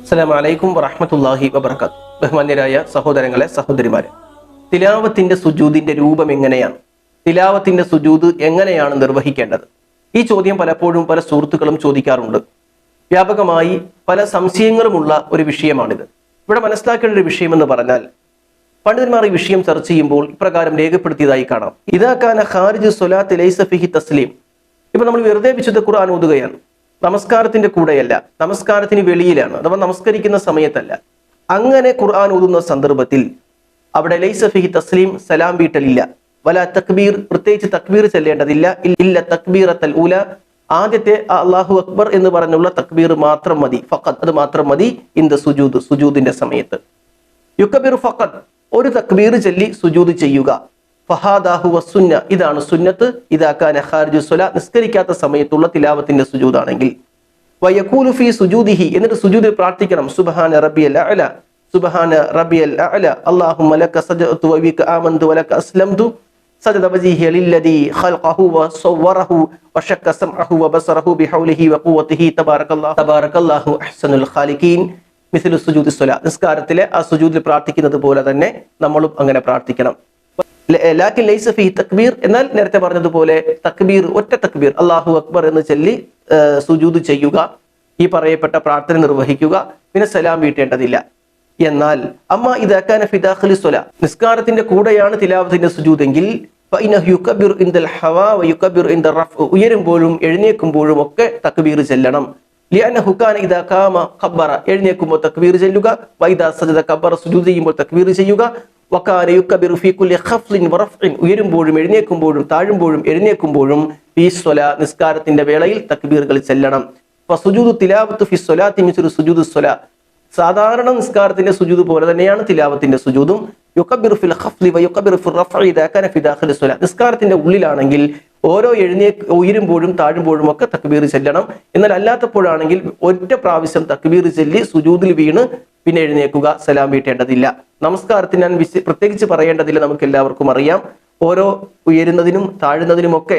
അസ്സലാമു വറഹമത്തല്ലാഹി വബർക്കാത്ത് ബഹുമാന്യരായ സഹോദരങ്ങളെ സഹോദരിമാരെ തിലാവത്തിന്റെ സുജൂദിന്റെ രൂപം എങ്ങനെയാണ്? തിലാവത്തിന്റെ സുജൂദ് എങ്ങനെയാണ് നിർവഹിക്കേണ്ടത്? ഈ ചോദ്യം പലപ്പോഴും പല സുഹൃത്തുക്കളും ചോദിക്കാറുണ്ട്. വ്യാപകമായി പല സംശയങ്ങളുമുള്ള ഒരു വിഷയമാണിത്. ഇവിടെ മനസ്സിലാക്കേണ്ട ഒരു വിഷയം എന്ന് പറഞ്ഞാൽ പണ്ഡിതന്മാർ ഈ വിഷയം ചർച്ച ചെയ്യുമ്പോൾ ഇപ്രകാരം രേഖപ്പെടുത്തിയതായി കാണാം. ഇതാക്കാന ഖാരിജ് സൊലാത്ത് ലൈസഫിഹി തസ്ലീം. ഇപ്പൊ നമ്മൾ വെറുതെ വിശുദ്ധ ഖുർആൻ ഓതുകയാണ്. നമസ്കാരത്തിന്റെ കൂടെയല്ല നമസ്കാരത്തിന് വെളിയിലാണ് അഥവാ നമസ്കരിക്കുന്ന സമയത്തല്ല. അങ്ങനെ ഖുർആൻ ഓതുന്ന സന്ദർഭത്തിൽ അവിടെ ലൈസഫി തസ്ലീം സലാം വീട്ടലില്ല. വല തക്ബീർ പ്രത്യേകിച്ച് തക്ബീർ ചെല്ലേണ്ടതില്ല. ഇല്ല തക്ബീർ അത്തൽ ഉല. ആദ്യത്തെ അള്ളാഹു അക്ബർ എന്ന് പറഞ്ഞുള്ള തക്ബീർ മാത്രം മതി. ഫഖത്ത് അത് മാത്രം മതി. ഇൻ ദ സുജൂദ് സുജൂദിന്റെ സമയത്ത്. യുക്കബീർ ഫഖത്ത് ഒരു തക്ബീർ ചൊല്ലി സുജൂദ് ചെയ്യുക. ഫഹാദാഹു വസുന്ന ഇതാണ് സുന്നത്ത്. ഇതാക്കാൻ ഖാരിജു സ്വല. നിസ്കരിക്കാത്ത സമയത്തുള്ള തിലാവത്തിന്റെ സുജൂദാണെങ്കിൽ വയക്കൂലു ഫി സുജൂദിഹി. എന്നിട്ട് സുജൂദിൽ പ്രാർത്ഥിക്കണം. സുബ്ഹാന റബ്ബിയൽ അഅല. സുബ്ഹാന റബ്ബിയൽ അഅല. അല്ലാഹുമ്മ ലക സജഅതു വബിക ആമന്തു വലക അസ്ലംതു. സജദ വജീഹി ലില്ലദി ഖൽഖഹു വസവ്വറഹു വശക്ക സമഅഹു വബസറഹു ബിഹൗലിഹി വഖുവതിഹി തബാറകല്ലാഹു തബാറകല്ലാഹു അഹ്സനുൽ ഖാലിഖീൻ. മിസ്ലു സുജൂദി സ്വല. നിസ്കാരത്തിലെ ആ സുജൂദിൽ പ്രാർത്ഥിക്കുന്നത് പോലെ തന്നെ നമ്മളും അങ്ങനെ പ്രാർത്ഥിക്കണം. ലാക്കിൻ ലൈസ ഫി തക്ബീർ എന്നാൽ നേരത്തെ പറഞ്ഞതുപോലെ തക്ബീർ ഒറ്റ തക്ബീർ. അള്ളാഹു അക്ബർ എന്ന് ചൊല്ലി സുജൂദ് ചെയ്യുക ഈ പറയപ്പെട്ട പ്രാർത്ഥന നിർവഹിക്കുക പിന്നെ സലാം വീട്ടേണ്ടതില്ല. എന്നാൽ അമ്മ ഇതാക്കാൻ ഫിദാഖലി സ്വല. നിസ്കാരത്തിന്റെ കൂടെയാണ് തിലാവത്തിന്റെ സുജൂതെങ്കിൽ ഉയരുമ്പോഴും എഴുന്നേക്കുമ്പോഴും ഒക്കെ തക്ബീർ ചെല്ലണം. എഴുന്നേക്കുമ്പോൾ തക്ബീർ ചെല്ലുക വൈദാ സജദ ഖബ്ബറ സുജൂദ് ചെയ്യുമ്പോൾ തക്ബീർ ചെയ്യുക യുക്കബിറു ഉയരുമ്പോഴും എഴുന്നേൽക്കുമ്പോഴും താഴുമ്പോഴും എഴുന്നേൽക്കുമ്പോഴും ഫീ സ്വല നിസ്കാരത്തിന്റെ വേളയിൽ തക്ബീറുകൾ ചെല്ലണം. ഫി സുജൂദു സാധാരണ നിസ്കാരത്തിന്റെ സുജൂദ് പോലെ തന്നെയാണ് തിലാവത്തിന്റെ സുജൂദും. യുക്കബിറു ഫിൽ ഖഫ്ലി വ യുക്കബിറു ഫിൽ റഫ്ഇ ഇദാ ദാഖിലി നിസ്കാരത്തിന്റെ ഉള്ളിലാണെങ്കിൽ ഓരോ എഴുന്നേ ഉയരുമ്പോഴും താഴുമ്പോഴും ഒക്കെ തക്ബീർ ചെല്ലണം. എന്നാൽ അല്ലാത്തപ്പോഴാണെങ്കിൽ ഒറ്റ പ്രാവശ്യം തക്ബീർ ചെല്ലി സുജൂതിൽ വീണ് പിന്നെ എഴുന്നേക്കുക സലാം വീട്ടേണ്ടതില്ല. നമസ്കാരത്തിന് ഞാൻ വിശ പ്രത്യേകിച്ച് പറയേണ്ടതില്ല നമുക്ക് എല്ലാവർക്കും അറിയാം. ഓരോ ഉയരുന്നതിനും താഴുന്നതിനും ഒക്കെ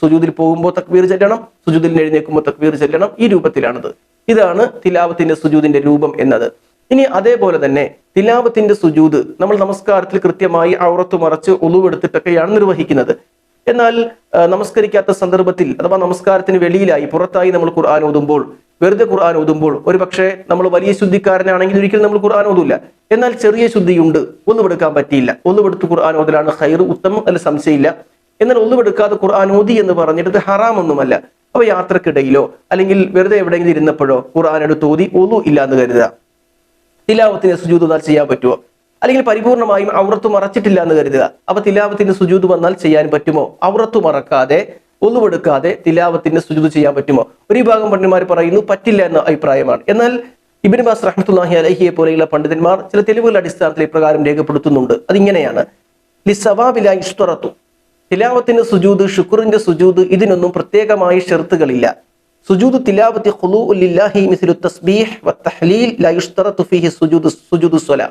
സുജൂദിൽ പോകുമ്പോൾ തക്ബീർ ചെല്ലണം സുജൂതിൽ എഴുന്നേൽക്കുമ്പോൾ തക്ബീർ ചെല്ലണം ഈ രൂപത്തിലാണത്. ഇതാണ് തിലാവത്തിന്റെ സുജൂതിന്റെ രൂപം എന്നത്. ഇനി അതേപോലെ തന്നെ തിലാവത്തിന്റെ സുജൂത് നമ്മൾ നമസ്കാരത്തിൽ കൃത്യമായി ഔറത്ത് മറച്ച് ഒളിവെടുത്തിട്ടൊക്കെയാണ് നിർവഹിക്കുന്നത്. എന്നാൽ നമസ്കരിക്കാത്ത സന്ദർഭത്തിൽ അഥവാ നമസ്കാരത്തിന് വെളിയിലായി പുറത്തായി നമ്മൾ ഖുർആൻ ഓതുമ്പോൾ വെറുതെ ഖുർആൻ ഓതുമ്പോൾ ഒരു പക്ഷേ നമ്മൾ വലിയ ശുദ്ധിക്കാരനാണെങ്കിൽ ഒരിക്കലും നമ്മൾ ഖുർആൻ ഓതില്ല എന്നാൽ ചെറിയ ശുദ്ധിയുണ്ട് ഒന്നുമെടുക്കാൻ പറ്റിയില്ല. ഒന്നുമെടുത്ത് ഖുർആൻ ഓതലാണ് ഹൈർ ഉത്തമം അല്ല സംശയമില്ല. എന്നാൽ ഒന്നുമെടുക്കാതെ ഖുർആൻ ഓതി എന്ന് പറഞ്ഞിട്ട് ഹറാം ഹറാമൊന്നുമല്ല. അപ്പൊ യാത്രക്കിടയിലോ അല്ലെങ്കിൽ വെറുതെ എവിടെയെങ്കിലും ഇരുന്നപ്പോഴോ ഖുർആൻ എടുത്ത് ഓതി ഒന്നും ഇല്ലാന്ന് കരുതുക. തിലാവത്തിന് സുജൂത് വന്നാൽ ചെയ്യാൻ പറ്റുമോ? അല്ലെങ്കിൽ പരിപൂർണമായും ഔറത്ത് മറച്ചിട്ടില്ല എന്ന് കരുതുക. അപ്പൊ തിലാവത്തിന്റെ സുജൂത് വന്നാൽ ചെയ്യാൻ പറ്റുമോ? ഔറത്ത് മറക്കാതെ ഒന്നുമെടുക്കാതെ തിലാവത്തിന്റെ സുജൂത് ചെയ്യാൻ പറ്റുമോ? ഒരു വിഭാഗം പണ്ഡിതന്മാർ പറയുന്നു പറ്റില്ല എന്ന അഭിപ്രായമാണ്. എന്നാൽ ഇബിൻ ബാസ് റഹ്മത്തുല്ലാഹി അലഹിയെ പോലെയുള്ള പണ്ഡിതന്മാർ ചില തെളിവുകളുടെ അടിസ്ഥാനത്തിൽ ഇപ്രകാരം രേഖപ്പെടുത്തുന്നുണ്ട്. അതിങ്ങനെയാണ്. ലിസവാബില തിലാവത്തിന്റെ സുജൂദ് ഷുക്റിന്റെ സുജൂദ് ഇതിനൊന്നും പ്രത്യേകമായി ഷെർത്തുകളില്ല. സുജൂദ് തിലാവത്തി ഖുലൂഉ ലില്ലാഹി തസ്ബീഹ് വത്തഹ്ലീൽ ലാ യുഷ്തറത്തു ഫീഹി സുജൂദ് സുജൂദ് സ്വലാ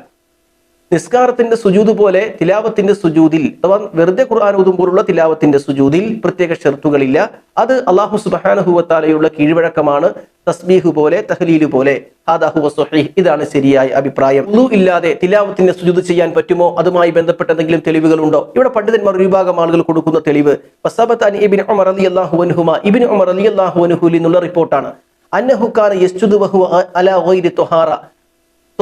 നിസ്കാരത്തിന്റെ സുജൂത് പോലെ തിലാവത്തിന്റെ സുജൂതിൽ അഥവാ വെറുതെ ഖുർആൻ ഓതുമ്പോഴുള്ള തിലാവത്തിന്റെ സുജൂതിൽ പ്രത്യേക ഷെർത്തുകളില്ല. അത് അള്ളാഹു സുബാനഹുവത്താലയുള്ള കീഴ്വഴക്കമാണ്. തസ്ബീഹു പോലെ തഹലീലു പോലെ. ഇതാണ് ശരിയായ അഭിപ്രായം. ഉളു ഇല്ലാതെ തിലാവത്തിന്റെ സുജൂത് ചെയ്യാൻ പറ്റുമോ? അതുമായി ബന്ധപ്പെട്ട എന്തെങ്കിലും തെളിവുകളുണ്ടോ? ഇവിടെ പണ്ഡിതന്മാർ ഒരു വിഭാഗം ആളുകൾ കൊടുക്കുന്ന തെളിവ്. ഇബിൻ ഉമർ ഉമർ റിപ്പോർട്ടാണ്. അന്നഹു കാന യസ്ജുദു വഹുവ അലാ തുഹാറ.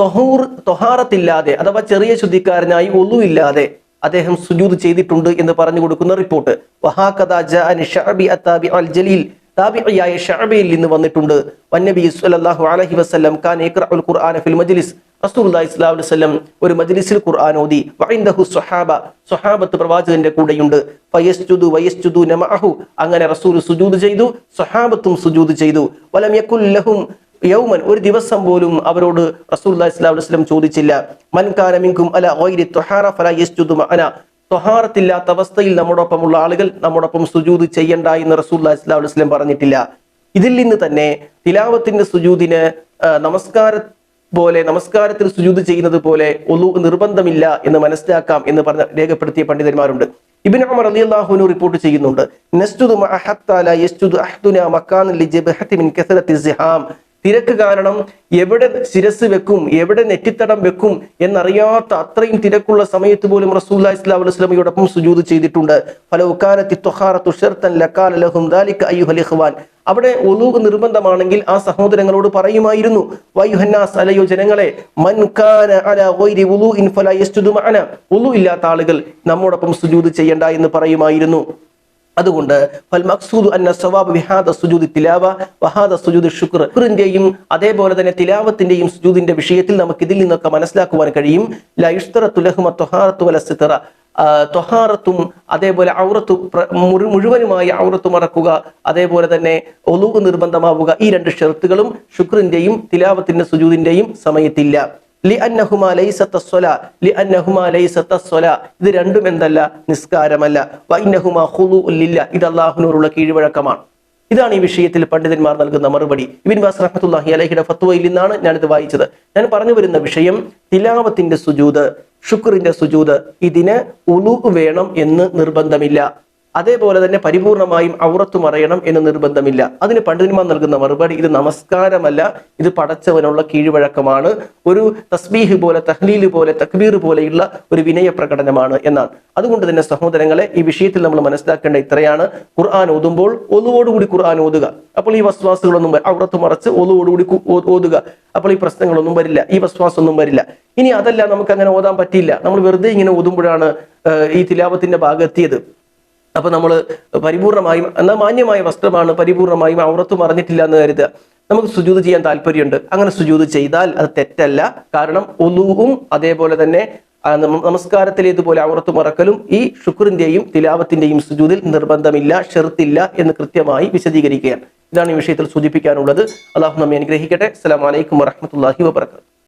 തൊഹൂർ തൊഹാറത്തില്ലാതെ അഥവാ ചെറിയ ശുദ്ധിക്കാരനായി ഒന്നുമില്ലാതെ അദ്ദേഹം സുജൂദ് ചെയ്തിട്ടുണ്ട് എന്ന് പറഞ്ഞു കൊടുക്കുന്ന റിപ്പോർട്ട്. അൽ ജലീൽ. താബിയായ ഷഅബിയിൽ നിന്ന് വന്നിട്ടുണ്ട്. വന്നബി സ്വല്ലല്ലാഹു അലൈഹി വസല്ലം കാൻ യഖറഉൽ ഖുർആന ഫിൽ മജ്ലിസ്. റസൂലുള്ളാഹി സ്വല്ലല്ലാഹു അലൈഹി വസല്ലം ഒരു മജ്ലിസിൽ ഖുർആൻ ഓതി. വഇൻദഹു സ്വഹാബ. സ്വഹാബത്ത് പ്രവാചകന്റെ കൂടെയുണ്ട്. ഫയസ്ജുദു വയസ്ജുദു നമഅഹു അങ്ങനെ റസൂൽ സുജൂദ് ചെയ്തു. സ്വഹാബത്തും സുജൂദ് ചെയ്തു. വലം യകുൽ ലഹും യൗമൻ ഒരു ദിവസം പോലും അവരോട് അലൈഹി വസല്ലം ചോദിച്ചില്ല. മൻകാരമിങ്കും അല ഓയിരി തൊഹാറ ഫല യസ്ജുദു മഅന. തൊഹാറത്തില്ലാത്ത അവസ്ഥയിൽ നമ്മോടൊപ്പമുള്ള ആളുകൾ നമ്മോടൊപ്പം സുജൂദ് ചെയ്യണ്ട എന്ന് അലൈഹി വസല്ലം പറഞ്ഞിട്ടില്ല. ഇതിൽ നിന്ന് തന്നെ തിലാവത്തിന്റെ സുജൂദിന് ആ, നമസ്കാര പോലെ നമസ്കാരത്തിൽ സുജൂദ് ചെയ്യുന്നത് പോലെ ഒന്നു നിർബന്ധമില്ല എന്ന് മനസ്സിലാക്കാം എന്ന് പറഞ്ഞ രേഖപ്പെടുത്തിയ പണ്ഡിതന്മാരുണ്ട്. ഇബിൻ ഉമർ അള്ളാഹുനു റിപ്പോർട്ട് ചെയ്യുന്നുണ്ട്. തിരക്ക് കാരണം എവിടെ ശിരസ് വെക്കും എവിടെ നെറ്റിത്തടം വെക്കും എന്നറിയാത്ത അത്രയും തിരക്കുള്ള സമയത്ത് പോലും റസൂല്ലാ ഇസ്ലാം വസ്ലമയോടൊപ്പം സുജൂത് ചെയ്തിട്ടുണ്ട്. ഇഖ്വാൻ. അവിടെ ഒലൂഗ് നിർബന്ധമാണെങ്കിൽ ആ സഹോദരങ്ങളോട് പറയുമായിരുന്നു അലയോ ജനങ്ങളെ ഇല്ലാത്ത ആളുകൾ നമ്മോടൊപ്പം സുജൂത് ചെയ്യണ്ട എന്ന് പറയുമായിരുന്നു. അതുകൊണ്ട് ശുക്റിന്റെയും അതേപോലെ തന്നെ തിലാവത്തിന്റെയും സുജൂദിന്റെ വിഷയത്തിൽ നമുക്ക് ഇതിൽ നിന്നൊക്കെ മനസ്സിലാക്കുവാൻ കഴിയും. ത്വഹാറത്തും അതേപോലെ ഔറത്തു മുഴുവനുമായി ഔറത്ത് മറക്കുക അതേപോലെ തന്നെ ഒലുവ് നിർബന്ധമാവുക ഈ രണ്ട് ഷെർത്തുകളും ശുക്രിന്റെയും തിലാവത്തിന്റെ സുജൂദിന്റെയും സമയത്തില്ല. ഇത് രണ്ടും എന്തല്ല? നിസ്കാരമല്ല. ഇത് അള്ളാഹുനോടുള്ള കീഴ്വഴക്കമാണ്. ഇതാണ് ഈ വിഷയത്തിൽ പണ്ഡിതന്മാർ നൽകുന്ന മറുപടി. ഇബിൻ വാസ് റഹ്മത്തുല്ലാഹി അലഹിയുടെ ഫത്വയിൽ നിന്നാണ് ഞാനിത് വായിച്ചത്. ഞാൻ പറഞ്ഞു വരുന്ന വിഷയം തിലാവത്തിന്റെ സുജൂത് ശുക്രിന്റെ സുജൂത്. ഇതിന് ഉളു വേണം എന്ന് നിർബന്ധമില്ല. അതേപോലെ തന്നെ പരിപൂർണമായും ഔറത്ത് മറയണം എന്ന് നിർബന്ധമില്ല. അതിന് പണ്ഡിതന്മാർ നൽകുന്ന മറുപടി ഇത് നമസ്കാരമല്ല ഇത് പടച്ചവനുള്ള കീഴ്വഴക്കമാണ്. ഒരു തസ്ബീഹ് പോലെ തഹ്ലീൽ പോലെ തക്ബീർ പോലെയുള്ള ഒരു വിനയ പ്രകടനമാണ് എന്നാണ്. അതുകൊണ്ട് തന്നെ സഹോദരങ്ങളെ ഈ വിഷയത്തിൽ നമ്മൾ മനസ്സിലാക്കേണ്ട ഇത്രയാണ്. ഖുർആൻ ഓതുമ്പോൾ ഒന്നുവോടുകൂടി ഖുർആൻ ഓതുക. അപ്പോൾ ഈ വസ്വാസുകളൊന്നും ഔറത്ത് മറച്ച് ഒന്നുവോടുകൂടി കു- ഓതുക. അപ്പോൾ ഈ പ്രശ്നങ്ങളൊന്നും വരില്ല ഈ വസ്വാസൊന്നും വരില്ല. ഇനി അതല്ല നമുക്ക് അങ്ങനെ ഓതാൻ പറ്റില്ല നമ്മൾ വെറുതെ ഇങ്ങനെ ഓതുമ്പോഴാണ് ഈ തിലാവത്തിന്റെ ഭാഗത്തെത്തിയത് അപ്പൊ നമ്മൾ പരിപൂർണമായും എന്നാൽ മാന്യമായ വസ്ത്രമാണ് പരിപൂർണമായും ഔറത്ത് മറഞ്ഞിട്ടില്ല എന്ന് കരുതുക. നമുക്ക് സുജൂത് ചെയ്യാൻ താല്പര്യമുണ്ട്. അങ്ങനെ സുജൂത് ചെയ്താൽ അത് തെറ്റല്ല. കാരണം ഒലുവും അതേപോലെ തന്നെ നമസ്കാരത്തിലേതുപോലെ ഔറത്ത് മറക്കലും ഈ ഷുക്റിന്റെയും തിലാവത്തിന്റെയും സുജൂതിൽ നിർബന്ധമില്ല ഷെർത്തില്ല എന്ന് കൃത്യമായി വിശദീകരിക്കുകയാണ്. ഇതാണ് ഈ വിഷയത്തിൽ സൂചിപ്പിക്കാനുള്ളത്. അള്ളാഹു നമ്മെ അനുഗ്രഹിക്കട്ടെ. അസ്സലാമു അലൈക്കും വറഹ്മത്തുള്ളാഹി വബറകാതുഹു.